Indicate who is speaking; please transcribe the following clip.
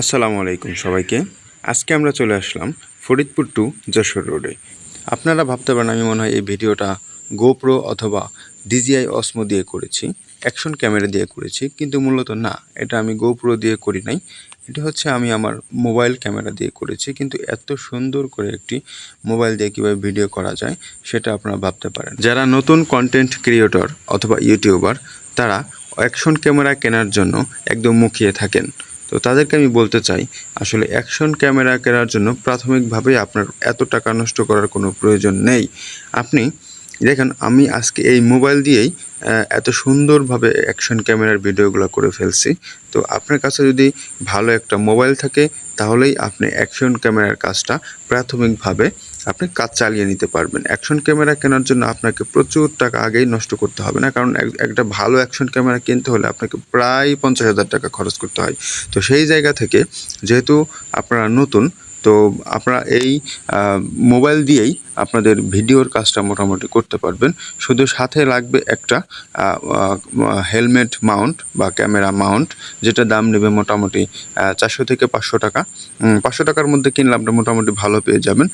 Speaker 1: আসসালামু আলাইকুম সবাইকে। আজকে আমরা চলে আসলাম ফরিদপুর টু যশোর রোডে। আপনারা ভাবতে পারেন, আমি মনে হয় এই ভিডিওটা গোপ্রো অথবা ডিজিআই অসমো দিয়ে করেছি, অ্যাকশন ক্যামেরা দিয়ে করেছি, কিন্তু মূলত না, এটা আমি গোপ্রো দিয়ে করি নাই। এটা হচ্ছে আমি আমার মোবাইল ক্যামেরা দিয়ে করেছি, কিন্তু এত সুন্দর করে একটি মোবাইল দিয়ে কীভাবে ভিডিও করা যায়, সেটা আপনারা ভাবতে পারেন। যারা নতুন কন্টেন্ট ক্রিয়েটর অথবা ইউটিউবার তারা অ্যাকশন ক্যামেরা কেনার জন্য একদম মুখিয়ে থাকেন। তো তাদেরকে আমি বলতে চাই, আসলে অ্যাকশন ক্যামেরা কেনার জন্য প্রাথমিকভাবে আপনার এত টাকা নষ্ট করার কোনো প্রয়োজন নেই। আপনি দেখেন, আমি আজকে এই মোবাইল দিয়েই এত সুন্দরভাবে অ্যাকশন ক্যামেরার ভিডিওগুলো করে ফেলছি। তো আপনার কাছে যদি ভালো একটা মোবাইল থাকে, তাহলেই আপনি অ্যাকশন ক্যামেরার কাজটা প্রাথমিকভাবে আপনি কাজ চালিয়ে নিতে পারবেন। অ্যাকশন ক্যামেরা কেনার জন্য আপনাকে প্রচুর টাকা আগেই নষ্ট করতে হবে না, কারণ এক- একটা ভালো অ্যাকশন ক্যামেরা কিনতে হলে আপনাকে প্রায় পঞ্চাশ হাজার টাকা খরচ করতে হয়। তো সেই জায়গা থেকে যেহেতু আপনারা নতুন, তো আপনারা এই মোবাইল দিয়েই আপনাদের ভিডিওর কাজটা মোটামুটি করতে পারবেন। শুধু সাথে লাগবে একটা হেলমেট মাউন্ট বা ক্যামেরা মাউন্ট যেটা দাম নেবে মোটামুটি চারশো থেকে পাঁচশো টাকা। পাঁচশো টাকার মধ্যে কিনলে আপনি মোটামুটি ভালো পেয়ে যাবেন।